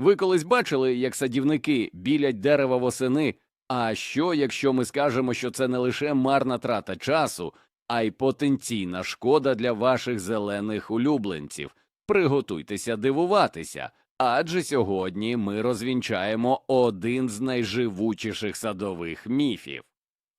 Ви колись бачили, як садівники білять дерева восени? А що, якщо ми скажемо, що це не лише марна трата часу, а й потенційна шкода для ваших зелених улюбленців? Приготуйтеся дивуватися, адже сьогодні ми розвінчаємо один з найживучіших садових міфів.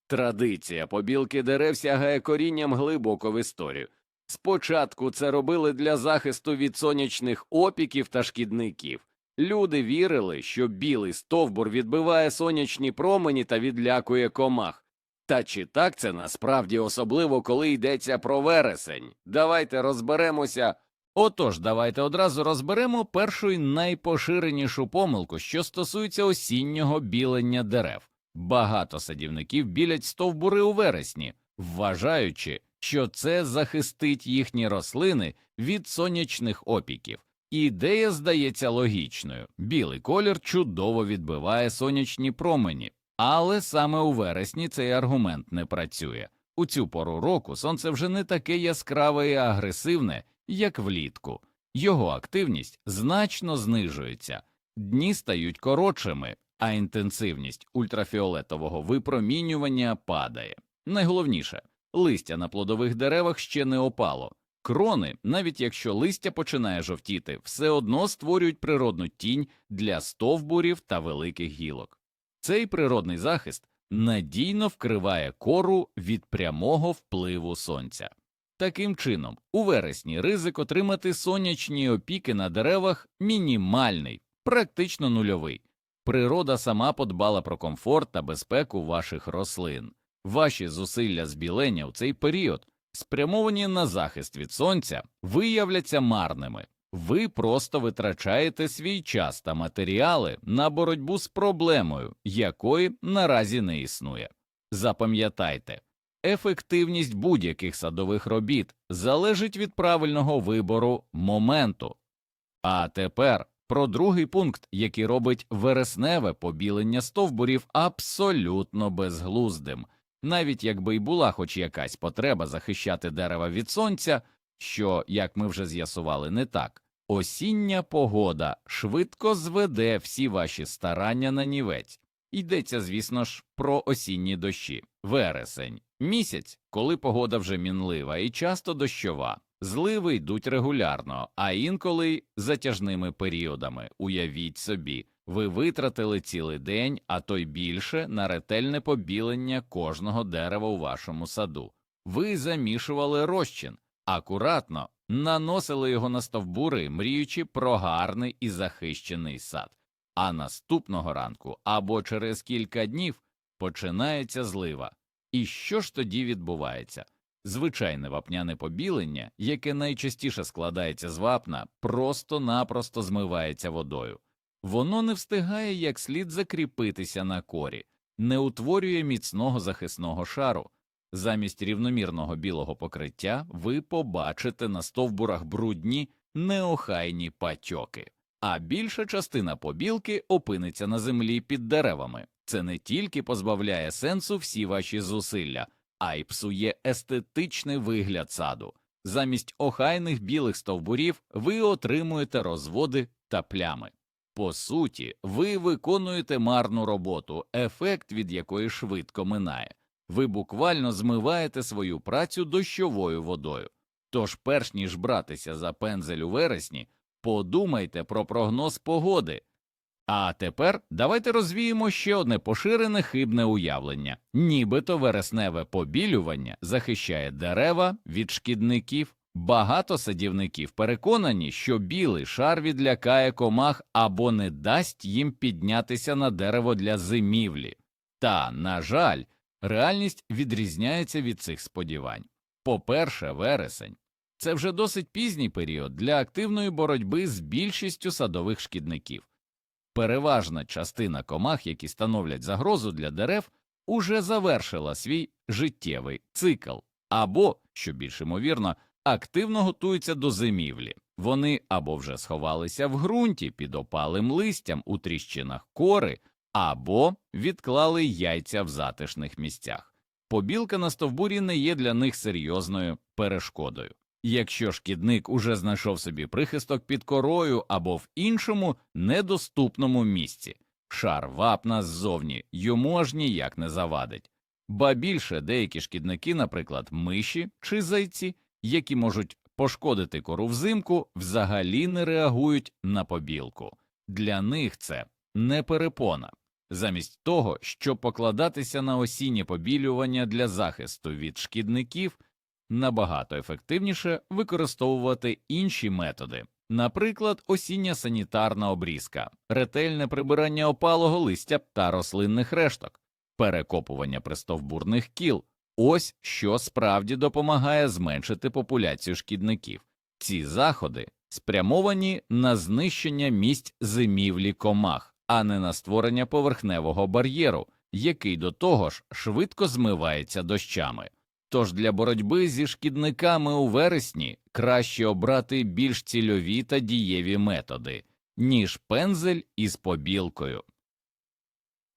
Традиція побілки дерев сягає корінням глибоко в історію. Спочатку це робили для захисту від сонячних опіків та шкідників. Люди вірили, що білий стовбур відбиває сонячні промені та відлякує комах. Та чи так це насправді особливо, коли йдеться про вересень? Давайте розберемося. Отож, давайте одразу розберемо першу і найпоширенішу помилку, що стосується осіннього білення дерев. Багато садівників білять стовбури у вересні, вважаючи, що це захистить їхні рослини від сонячних опіків. Ідея здається логічною. Білий колір чудово відбиває сонячні промені, але саме у вересні цей аргумент не працює. У цю пору року сонце вже не таке яскраве і агресивне, як влітку. Його активність значно знижується, дні стають коротшими, а інтенсивність ультрафіолетового випромінювання падає. Найголовніше листя на плодових деревах ще не опало. Крони, навіть якщо листя починає жовтіти, все одно створюють природну тінь для стовбурів та великих гілок. Цей природний захист надійно вкриває кору від прямого впливу сонця. Таким чином, у вересні ризик отримати сонячні опіки на деревах мінімальний, практично нульовий. Природа сама подбала про комфорт та безпеку ваших рослин. Ваші зусилля збілення у цей період, спрямовані на захист від сонця, виявляться марними. Ви просто витрачаєте свій час та матеріали на боротьбу з проблемою, якої наразі не існує. Запам'ятайте, ефективність будь-яких садових робіт залежить від правильного вибору моменту. А тепер про другий пункт, який робить вересневе побілення стовбурів абсолютно безглуздим. Навіть якби й була хоч якась потреба захищати дерева від сонця, що, як ми вже з'ясували, не так, осіння погода швидко зведе всі ваші старання на нівець. Йдеться, звісно ж, про осінні дощі, вересень, місяць, коли погода вже мінлива і часто дощова. Зливи йдуть регулярно, а інколи затяжними періодами. Уявіть собі, ви витратили цілий день, а то й більше на ретельне побілення кожного дерева у вашому саду. Ви замішували розчин, акуратно наносили його на стовбури, мріючи про гарний і захищений сад. А наступного ранку або через кілька днів починається злива. І що ж тоді відбувається? Звичайне вапняне побілення, яке найчастіше складається з вапна, просто-напросто змивається водою. Воно не встигає як слід закріпитися на корі, не утворює міцного захисного шару. Замість рівномірного білого покриття ви побачите на стовбурах брудні неохайні патьоки, а більша частина побілки опиниться на землі під деревами. Це не тільки позбавляє сенсу всі ваші зусилля, а й псує естетичний вигляд саду. Замість охайних білих стовбурів ви отримуєте розводи та плями. По суті, ви виконуєте марну роботу, ефект від якої швидко минає. Ви буквально змиваєте свою працю дощовою водою. Тож, перш ніж братися за пензель у вересні, подумайте про прогноз погоди. А тепер давайте розвіємо ще одне поширене хибне уявлення, нібито вересневе побілювання захищає дерева від шкідників. Багато садівників переконані, що білий шар відлякає комах або не дасть їм піднятися на дерево для зимівлі. Та, на жаль, реальність відрізняється від цих сподівань. По-перше, вересень це вже досить пізній період для активної боротьби з більшістю садових шкідників. Переважна частина комах, які становлять загрозу для дерев, уже завершила свій життєвий цикл, або, що більш ймовірно, активно готуються до зимівлі. Вони або вже сховалися в ґрунті під опалим листям у тріщинах кори, або відклали яйця в затишних місцях. Побілка на стовбурі не є для них серйозною перешкодою. Якщо шкідник уже знайшов собі прихисток під корою або в іншому недоступному місці, шар вапна ззовні йому аж ніяк не завадить. Ба більше деякі шкідники, наприклад, миші чи зайці, які можуть пошкодити кору взимку, взагалі не реагують на побілку. Для них це не перепона. Замість того, щоб покладатися на осіннє побілювання для захисту від шкідників, набагато ефективніше використовувати інші методи, наприклад, осіння санітарна обрізка, ретельне прибирання опалого листя та рослинних решток, перекопування пристовбурних кіл. Ось що справді допомагає зменшити популяцію шкідників. Ці заходи спрямовані на знищення місць зимівлі комах, а не на створення поверхневого бар'єру, який до того ж швидко змивається дощами. Тож для боротьби зі шкідниками у вересні краще обрати більш цільові та дієві методи, ніж пензель із побілкою.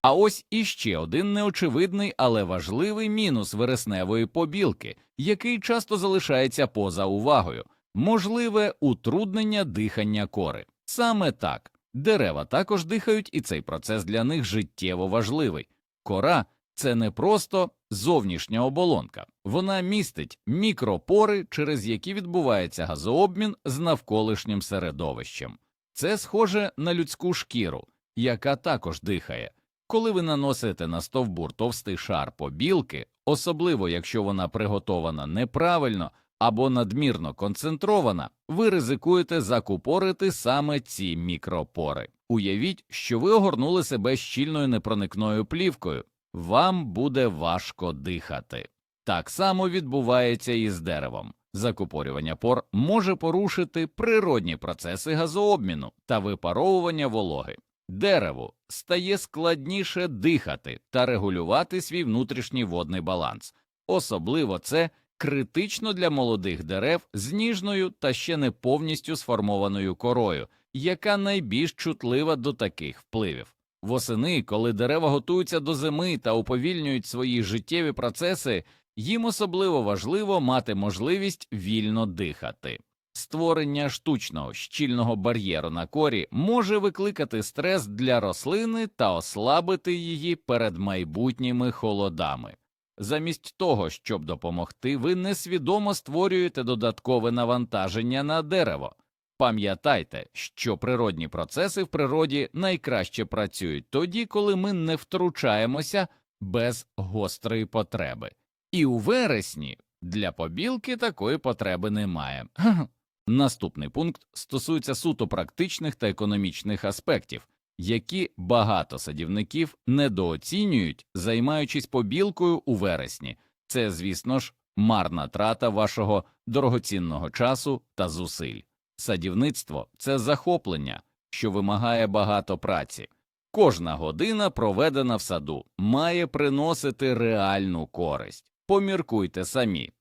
А ось іще один неочевидний, але важливий мінус вересневої побілки, який часто залишається поза увагою можливе утруднення дихання кори. Саме так дерева також дихають, і цей процес для них життєво важливий. Кора це не просто зовнішня оболонка, вона містить мікропори, через які відбувається газообмін з навколишнім середовищем. Це схоже на людську шкіру, яка також дихає. Коли ви наносите на стовбур товстий шар побілки, особливо якщо вона приготована неправильно або надмірно концентрована, ви ризикуєте закупорити саме ці мікропори. Уявіть, що ви огорнули себе щільною непроникною плівкою, вам буде важко дихати. Так само відбувається і з деревом. Закупорювання пор може порушити природні процеси газообміну та випаровування вологи. Дереву стає складніше дихати та регулювати свій внутрішній водний баланс. Особливо це критично для молодих дерев з ніжною та ще не повністю сформованою корою, яка найбільш чутлива до таких впливів. Восени, коли дерева готуються до зими та уповільнюють свої життєві процеси, їм особливо важливо мати можливість вільно дихати. Створення штучного щільного бар'єру на корі може викликати стрес для рослини та ослабити її перед майбутніми холодами. Замість того, щоб допомогти, ви несвідомо створюєте додаткове навантаження на дерево. Пам'ятайте, що природні процеси в природі найкраще працюють тоді, коли ми не втручаємося без гострої потреби. І у вересні для побілки такої потреби немає. Наступний пункт стосується суто практичних та економічних аспектів, які багато садівників недооцінюють, займаючись побілкою у вересні. Це, звісно ж, марна трата вашого дорогоцінного часу та зусиль. Садівництво це захоплення, що вимагає багато праці. Кожна година, проведена в саду, має приносити реальну користь. Поміркуйте самі.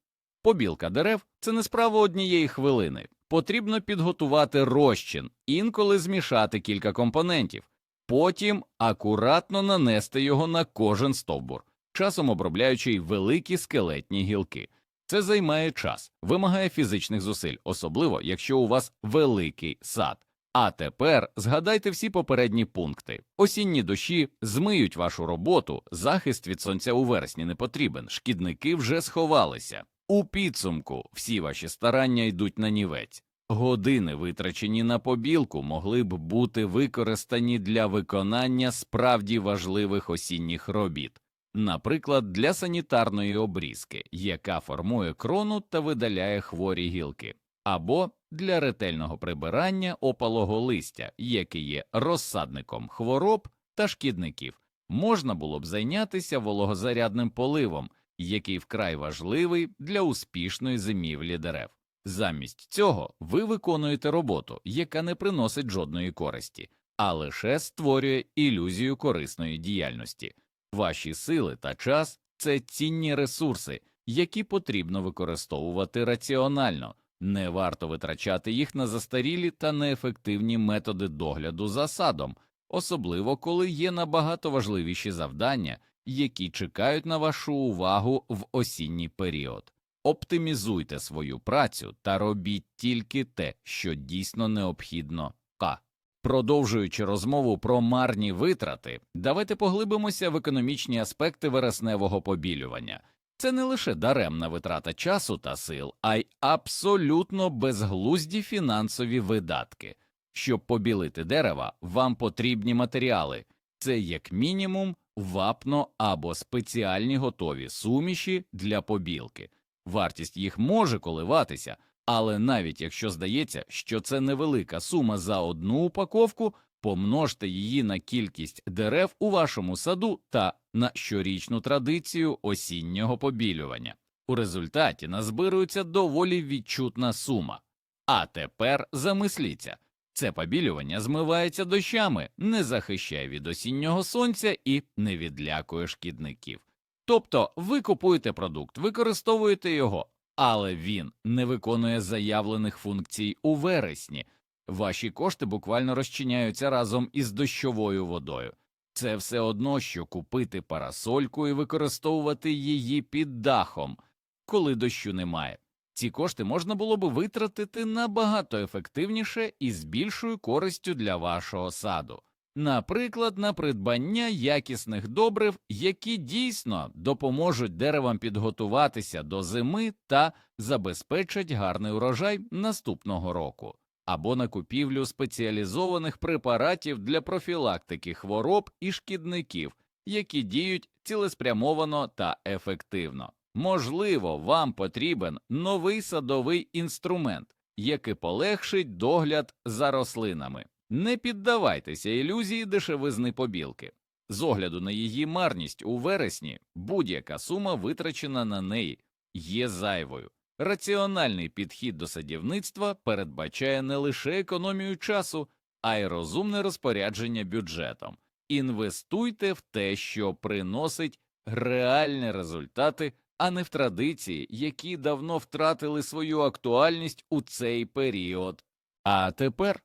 Побілка дерев це не справа однієї хвилини. Потрібно підготувати розчин, інколи змішати кілька компонентів, потім акуратно нанести його на кожен стовбур, часом обробляючи й великі скелетні гілки. Це займає час, вимагає фізичних зусиль, особливо якщо у вас великий сад. А тепер згадайте всі попередні пункти. Осінні дощі змиють вашу роботу, захист від сонця у вересні не потрібен, шкідники вже сховалися. У підсумку всі ваші старання йдуть на нівець. Години, витрачені на побілку, могли б бути використані для виконання справді важливих осінніх робіт, наприклад, для санітарної обрізки, яка формує крону та видаляє хворі гілки, або для ретельного прибирання опалого листя, яке є розсадником хвороб та шкідників. Можна було б зайнятися вологозарядним поливом, який вкрай важливий для успішної зимівлі дерев. Замість цього ви виконуєте роботу, яка не приносить жодної користі, а лише створює ілюзію корисної діяльності. Ваші сили та час це цінні ресурси, які потрібно використовувати раціонально. Не варто витрачати їх на застарілі та неефективні методи догляду за садом, особливо коли є набагато важливіші завдання, які чекають на вашу увагу в осінній період. Оптимізуйте свою працю та робіть тільки те, що дійсно необхідно. К. Продовжуючи розмову про марні витрати, давайте поглибимося в економічні аспекти вересневого побілювання. Це не лише даремна витрата часу та сил, а й абсолютно безглузді фінансові видатки. Щоб побілити дерева, вам потрібні матеріали. Це як мінімум вапно або спеціальні готові суміші для побілки. Вартість їх може коливатися, але навіть якщо здається, що це невелика сума за одну упаковку, помножте її на кількість дерев у вашому саду та на щорічну традицію осіннього побілювання. У результаті назбирується доволі відчутна сума. А тепер замисліться. Це побілювання змивається дощами, не захищає від осіннього сонця і не відлякує шкідників. Тобто ви купуєте продукт, використовуєте його, але він не виконує заявлених функцій у вересні. Ваші кошти буквально розчиняються разом із дощовою водою. Це все одно, що купити парасольку і використовувати її під дахом, коли дощу немає. Ці кошти можна було би витратити набагато ефективніше і з більшою користю для вашого саду. Наприклад, на придбання якісних добрив, які дійсно допоможуть деревам підготуватися до зими та забезпечать гарний урожай наступного року, або на купівлю спеціалізованих препаратів для профілактики хвороб і шкідників, які діють цілеспрямовано та ефективно. Можливо, вам потрібен новий садовий інструмент, який полегшить догляд за рослинами. Не піддавайтеся ілюзії дешевизни побілки. З огляду на її марність у вересні будь-яка сума, витрачена на неї, є зайвою. Раціональний підхід до садівництва передбачає не лише економію часу, а й розумне розпорядження бюджетом. Інвестуйте в те, що приносить реальні результати, а не в традиції, які давно втратили свою актуальність у цей період. А тепер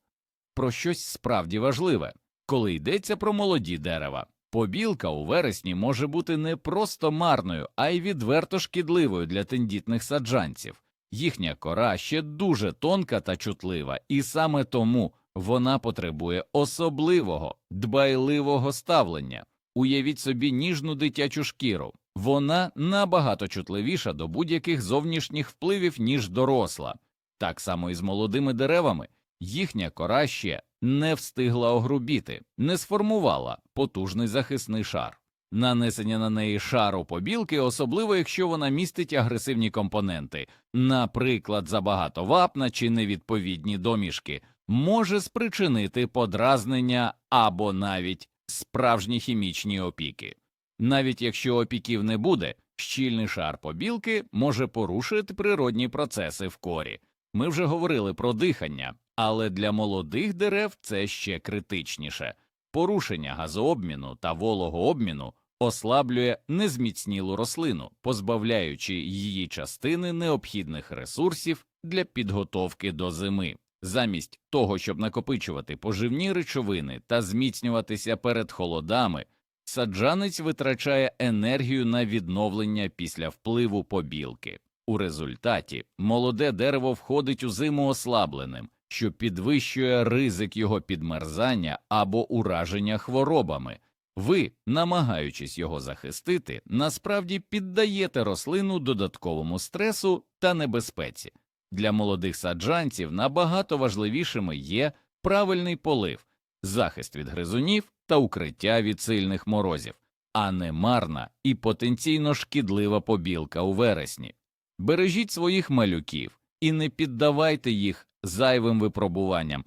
про щось справді важливе, коли йдеться про молоді дерева. Побілка у вересні може бути не просто марною, а й відверто шкідливою для тендітних саджанців. Їхня кора ще дуже тонка та чутлива, і саме тому вона потребує особливого, дбайливого ставлення. Уявіть собі ніжну дитячу шкіру. Вона набагато чутливіша до будь-яких зовнішніх впливів, ніж доросла. Так само і з молодими деревами. Їхня кора ще не встигла огрубіти, не сформувала потужний захисний шар. Нанесення на неї шару побілки, особливо якщо вона містить агресивні компоненти, наприклад, забагато вапна чи невідповідні домішки, може спричинити подразнення або навіть справжні хімічні опіки. Навіть якщо опіків не буде, щільний шар побілки може порушити природні процеси в корі. Ми вже говорили про дихання, але для молодих дерев це ще критичніше. Порушення газообміну та вологообміну ослаблює незміцнілу рослину, позбавляючи її частини необхідних ресурсів для підготовки до зими. Замість того, щоб накопичувати поживні речовини та зміцнюватися перед холодами, саджанець витрачає енергію на відновлення після впливу побілки. У результаті молоде дерево входить у зиму ослабленим, що підвищує ризик його підмерзання або ураження хворобами. Ви, намагаючись його захистити, насправді піддаєте рослину додатковому стресу та небезпеці. Для молодих саджанців набагато важливішими є правильний полив, захист від гризунів та укриття від сильних морозів, а не марна і потенційно шкідлива побілка у вересні. Бережіть своїх малюків і не піддавайте їх зайвим випробуванням.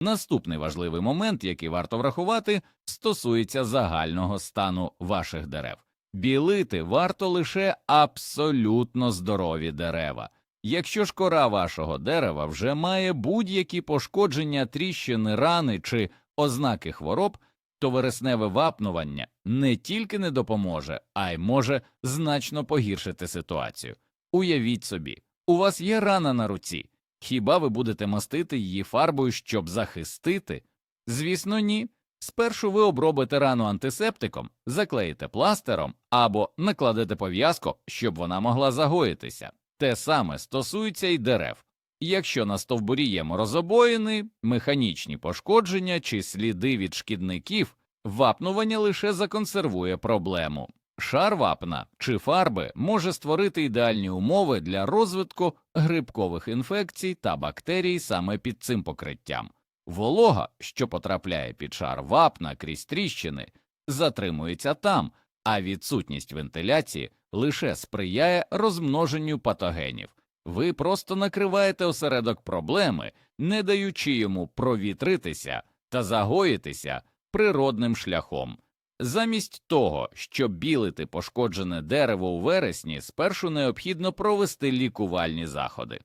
Наступний важливий момент, який варто врахувати, стосується загального стану ваших дерев. Білити варто лише абсолютно здорові дерева. Якщо ж кора вашого дерева вже має будь-які пошкодження, тріщини, рани чи ознаки хвороб, то вересневе вапнування не тільки не допоможе, а й може значно погіршити ситуацію. Уявіть собі, у вас є рана на руці. Хіба ви будете мастити її фарбою, щоб захистити? Звісно, ні. Спершу ви обробите рану антисептиком, заклеїте пластером або накладете пов'язку, щоб вона могла загоїтися. Те саме стосується й дерев. Якщо на стовбурі є морозобоїни, механічні пошкодження чи сліди від шкідників, вапнування лише законсервує проблему. Шар вапна чи фарби може створити ідеальні умови для розвитку грибкових інфекцій та бактерій саме під цим покриттям. Волога, що потрапляє під шар вапна крізь тріщини, затримується там, а відсутність вентиляції лише сприяє розмноженню патогенів. Ви просто накриваєте осередок проблеми, не даючи йому провітритися та загоїтися природним шляхом. Замість того, щоб білити пошкоджене дерево у вересні, спершу необхідно провести лікувальні заходи.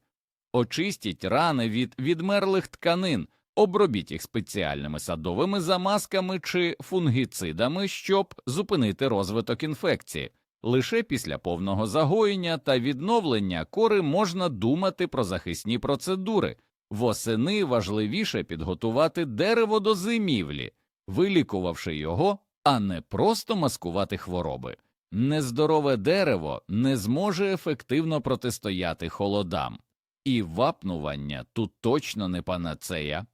Очистіть рани від відмерлих тканин, обробіть їх спеціальними садовими замазками чи фунгіцидами, щоб зупинити розвиток інфекції. Лише після повного загоєння та відновлення кори можна думати про захисні процедури. Восени важливіше підготувати дерево до зимівлі, вилікувавши його, а не просто маскувати хвороби. Нездорове дерево не зможе ефективно протистояти холодам, і вапнування тут точно не панацея.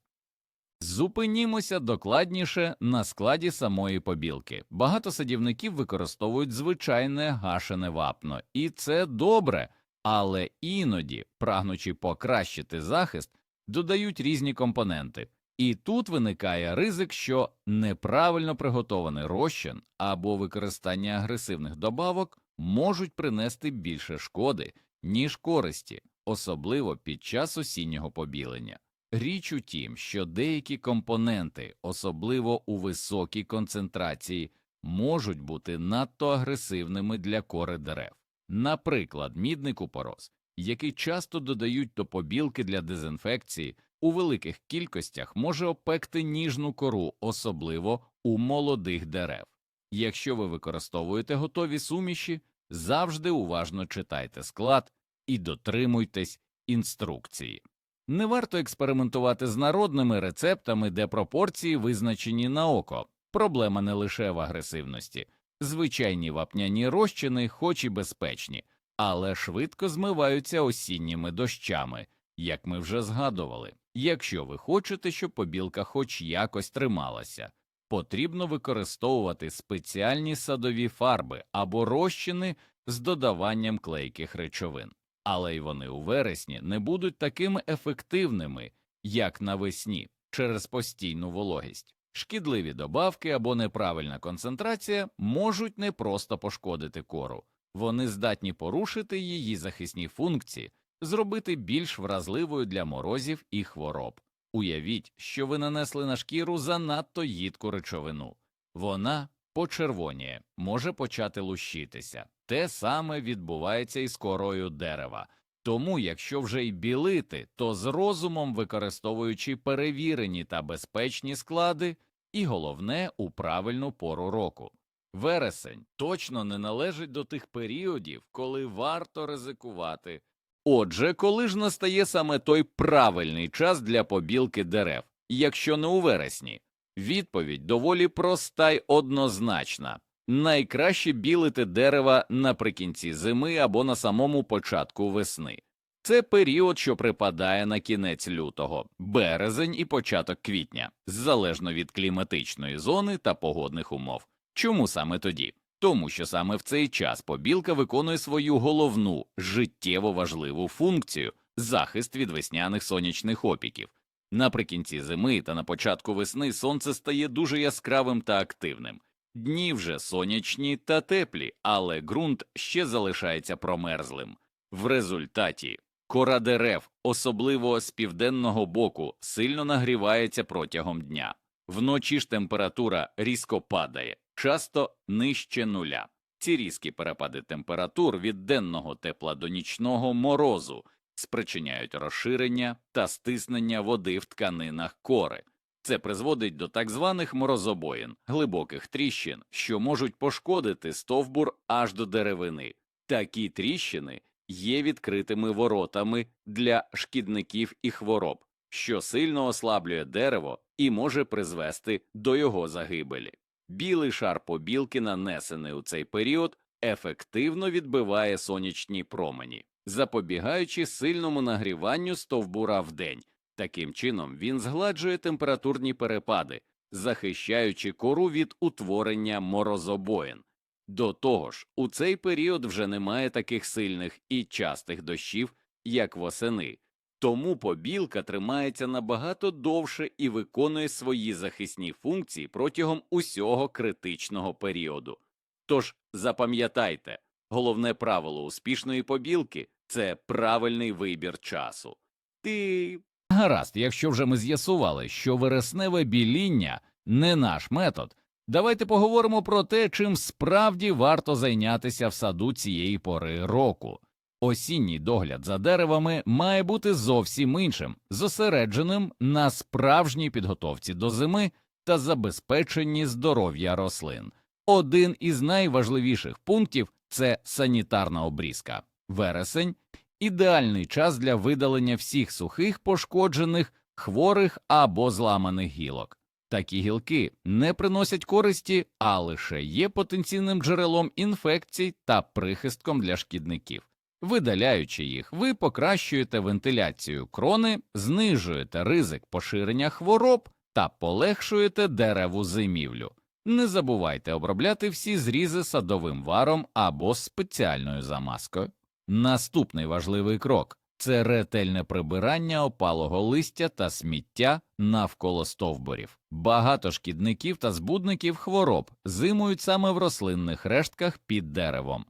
Зупинімося докладніше на складі самої побілки. Багато садівників використовують звичайне гашене вапно, і це добре, але іноді, прагнучи покращити захист, додають різні компоненти. І тут виникає ризик, що неправильно приготований розчин або використання агресивних добавок можуть принести більше шкоди, ніж користі, особливо під час осіннього побілення. Річ у тім, що деякі компоненти, особливо у високій концентрації, можуть бути надто агресивними для кори дерев. Наприклад, мідний купорос, який часто додають до побілки для дезінфекції, у великих кількостях може опекти ніжну кору, особливо у молодих дерев. Якщо ви використовуєте готові суміші, завжди уважно читайте склад і дотримуйтесь інструкції. Не варто експериментувати з народними рецептами, де пропорції визначені на око. Проблема не лише в агресивності. Звичайні вапняні розчини, хоч і безпечні, але швидко змиваються осінніми дощами, як ми вже згадували. Якщо ви хочете, щоб побілка хоч якось трималася, потрібно використовувати спеціальні садові фарби або розчини з додаванням клейких речовин але й вони у вересні не будуть такими ефективними, як навесні, через постійну вологість. Шкідливі добавки або неправильна концентрація можуть не просто пошкодити кору, вони здатні порушити її захисні функції, зробити більш вразливою для морозів і хвороб. Уявіть, що ви нанесли на шкіру занадто їдку речовину. Вона почервоніє, може почати лущитися. Те саме відбувається і з корою дерева. Тому, якщо вже й білити, то з розумом використовуючи перевірені та безпечні склади, і головне у правильну пору року. Вересень точно не належить до тих періодів, коли варто ризикувати. Отже, коли ж настає саме той правильний час для побілки дерев, якщо не у вересні? Відповідь доволі проста й однозначна. Найкраще білити дерева наприкінці зими або на самому початку весни. Це період, що припадає на кінець лютого, березень і початок квітня, залежно від кліматичної зони та погодних умов. Чому саме тоді? Тому що саме в цей час побілка виконує свою головну життєво важливу функцію захист від весняних сонячних опіків. Наприкінці зими та на початку весни сонце стає дуже яскравим та активним. Дні вже сонячні та теплі, але ґрунт ще залишається промерзлим. В результаті кора дерев, особливо з південного боку, сильно нагрівається протягом дня. Вночі ж температура різко падає, часто нижче нуля. Ці різкі перепади температур від денного тепла до нічного морозу спричиняють розширення та стиснення води в тканинах кори. Це призводить до так званих морозобоїн, глибоких тріщин, що можуть пошкодити стовбур аж до деревини. Такі тріщини є відкритими воротами для шкідників і хвороб, що сильно ослаблює дерево і може призвести до його загибелі. Білий шар побілки, нанесений у цей період, ефективно відбиває сонячні промені. Запобігаючи сильному нагріванню стовбура вдень. Таким чином він згладжує температурні перепади, захищаючи кору від утворення морозобоїн. До того ж, у цей період вже немає таких сильних і частих дощів, як восени, тому побілка тримається набагато довше і виконує свої захисні функції протягом усього критичного періоду. Тож запам'ятайте, головне правило успішної побілки це правильний вибір часу. Ти Гаразд, якщо вже ми з'ясували, що вересневе біління не наш метод, давайте поговоримо про те, чим справді варто зайнятися в саду цієї пори року. Осінній догляд за деревами має бути зовсім іншим, зосередженим на справжній підготовці до зими та забезпеченні здоров'я рослин. Один із найважливіших пунктів це санітарна обрізка. Вересень ідеальний час для видалення всіх сухих, пошкоджених, хворих або зламаних гілок. Такі гілки не приносять користі, а лише є потенційним джерелом інфекцій та прихистком для шкідників. Видаляючи їх, ви покращуєте вентиляцію крони, знижуєте ризик поширення хвороб та полегшуєте дереву зимівлю. Не забувайте обробляти всі зрізи садовим варом або спеціальною замазкою. Наступний важливий крок це ретельне прибирання опалого листя та сміття навколо стовбурів. Багато шкідників та збудників хвороб зимують саме в рослинних рештках під деревом.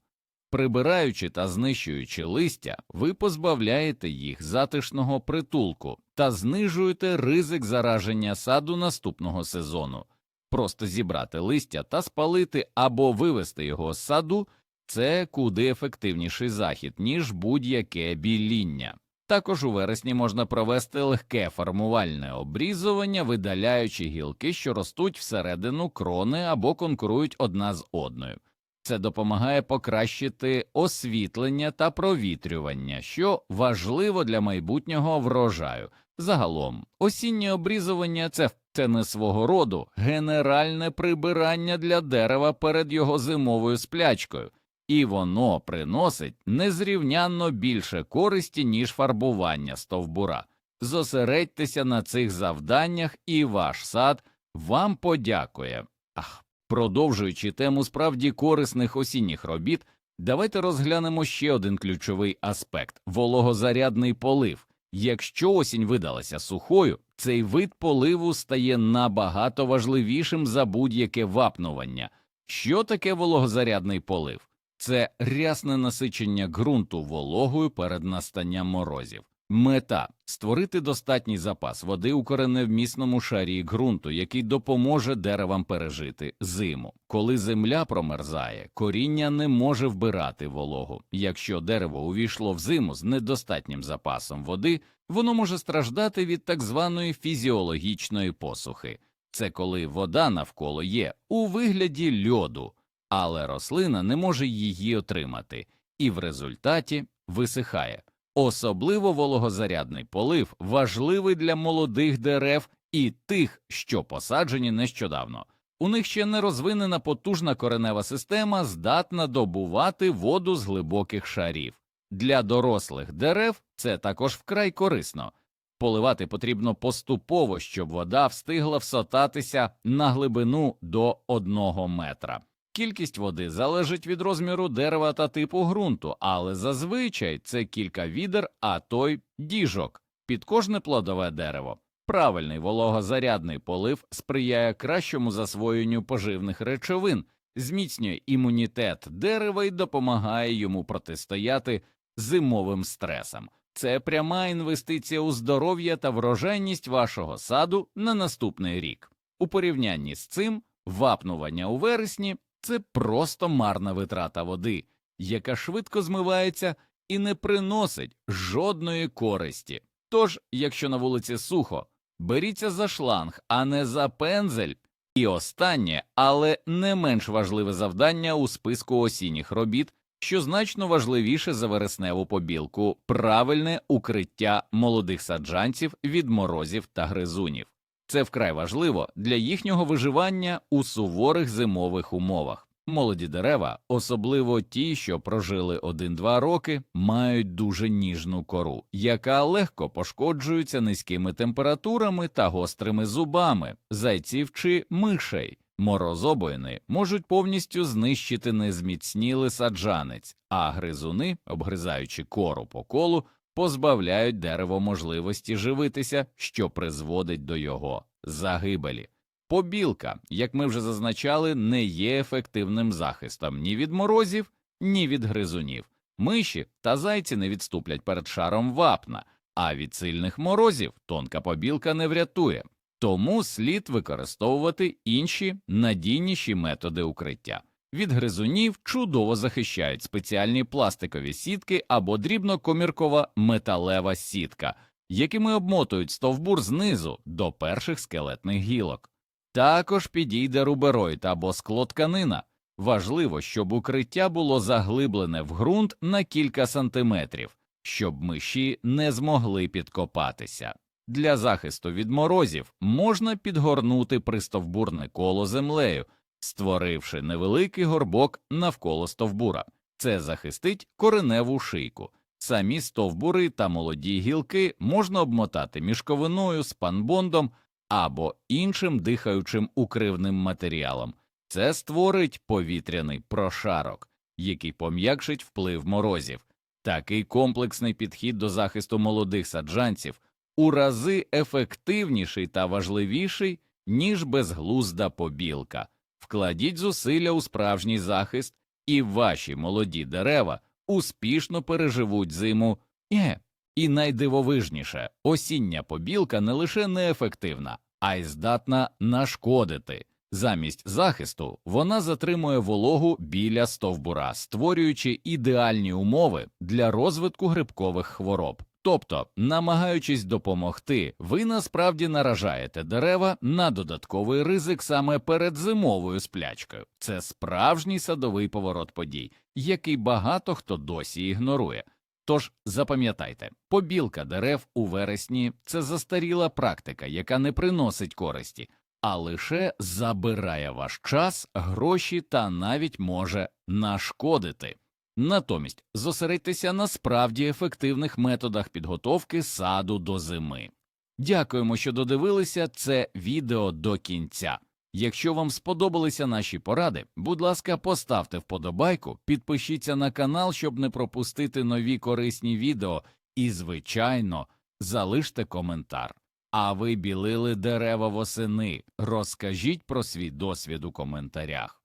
Прибираючи та знищуючи листя, ви позбавляєте їх затишного притулку та знижуєте ризик зараження саду наступного сезону. Просто зібрати листя та спалити або вивести його з саду це куди ефективніший захід, ніж будь-яке біління. Також у вересні можна провести легке формувальне обрізування, видаляючи гілки, що ростуть всередину крони або конкурують одна з одною. Це допомагає покращити освітлення та провітрювання, що важливо для майбутнього врожаю. Загалом, осіннє обрізування це, це не свого роду генеральне прибирання для дерева перед його зимовою сплячкою, і воно приносить незрівнянно більше користі, ніж фарбування стовбура. Зосередьтеся на цих завданнях, і ваш сад вам подякує. Ах, продовжуючи тему справді корисних осінніх робіт, давайте розглянемо ще один ключовий аспект вологозарядний полив. Якщо осінь видалася сухою, цей вид поливу стає набагато важливішим за будь-яке вапнування. Що таке вологозарядний полив? Це рясне насичення ґрунту вологою перед настанням морозів. Мета створити достатній запас води у кореневмісному шарі ґрунту, який допоможе деревам пережити зиму. Коли земля промерзає, коріння не може вбирати вологу. Якщо дерево увійшло в зиму з недостатнім запасом води, воно може страждати від так званої фізіологічної посухи. Це коли вода навколо є у вигляді льоду, але рослина не може її отримати, і в результаті висихає. Особливо вологозарядний полив важливий для молодих дерев і тих, що посаджені нещодавно. У них ще не розвинена потужна коренева система, здатна добувати воду з глибоких шарів. Для дорослих дерев це також вкрай корисно. Поливати потрібно поступово, щоб вода встигла всотатися на глибину до одного метра. Кількість води залежить від розміру дерева та типу ґрунту, але зазвичай це кілька відер, а то й діжок під кожне плодове дерево. Правильний вологозарядний полив сприяє кращому засвоєнню поживних речовин, зміцнює імунітет дерева і допомагає йому протистояти зимовим стресам. Це пряма інвестиція у здоров'я та врожайність вашого саду на наступний рік. У порівнянні з цим вапнування у вересні це просто марна витрата води, яка швидко змивається і не приносить жодної користі. Тож, якщо на вулиці сухо, беріться за шланг, а не за пензель. І останнє, але не менш важливе завдання у списку осінніх робіт, що значно важливіше за вересневу побілку правильне укриття молодих саджанців від морозів та гризунів. Це вкрай важливо для їхнього виживання у суворих зимових умовах. Молоді дерева, особливо ті, що прожили 1-2 роки, мають дуже ніжну кору, яка легко пошкоджується низькими температурами та гострими зубами, зайців чи мишей. Морозобоїни можуть повністю знищити незміцнілий саджанець, а гризуни, обгризаючи кору по колу, позбавляють дерево можливості живитися, що призводить до його загибелі. Побілка, як ми вже зазначали, не є ефективним захистом ні від морозів, ні від гризунів. Миші та зайці не відступлять перед шаром вапна, а від сильних морозів тонка побілка не врятує. Тому слід використовувати інші надійніші методи укриття. Від гризунів чудово захищають спеціальні пластикові сітки або дрібнокоміркова металева сітка, якими обмотують стовбур знизу до перших скелетних гілок. Також підійде рубероїд або склотканина. Важливо, щоб укриття було заглиблене в ґрунт на кілька сантиметрів, щоб миші не змогли підкопатися. Для захисту від морозів можна підгорнути пристовбурне коло землею, створивши невеликий горбок навколо стовбура. Це захистить кореневу шийку. Самі стовбури та молоді гілки можна обмотати мішковиною, спанбондом або іншим дихаючим укривним матеріалом. Це створить повітряний прошарок, який пом'якшить вплив морозів. Такий комплексний підхід до захисту молодих саджанців у рази ефективніший та важливіший, ніж безглузда побілка. Вкладіть зусилля у справжній захист, і ваші молоді дерева успішно переживуть зиму. Е, і найдивовижніше, осіння побілка не лише неефективна, а й здатна нашкодити. Замість захисту вона затримує вологу біля стовбура, створюючи ідеальні умови для розвитку грибкових хвороб. Тобто, намагаючись допомогти, ви насправді наражаєте дерева на додатковий ризик саме перед зимовою сплячкою. Це справжній садовий поворот подій, який багато хто досі ігнорує. Тож запам'ятайте, побілка дерев у вересні це застаріла практика, яка не приносить користі, а лише забирає ваш час, гроші та навіть може нашкодити. Натомість зосередьтеся на справді ефективних методах підготовки саду до зими. Дякуємо, що додивилися це відео до кінця. Якщо вам сподобалися наші поради, будь ласка, поставте вподобайку, підпишіться на канал, щоб не пропустити нові корисні відео, і, звичайно, залиште коментар. А ви білили дерева восени. Розкажіть про свій досвід у коментарях.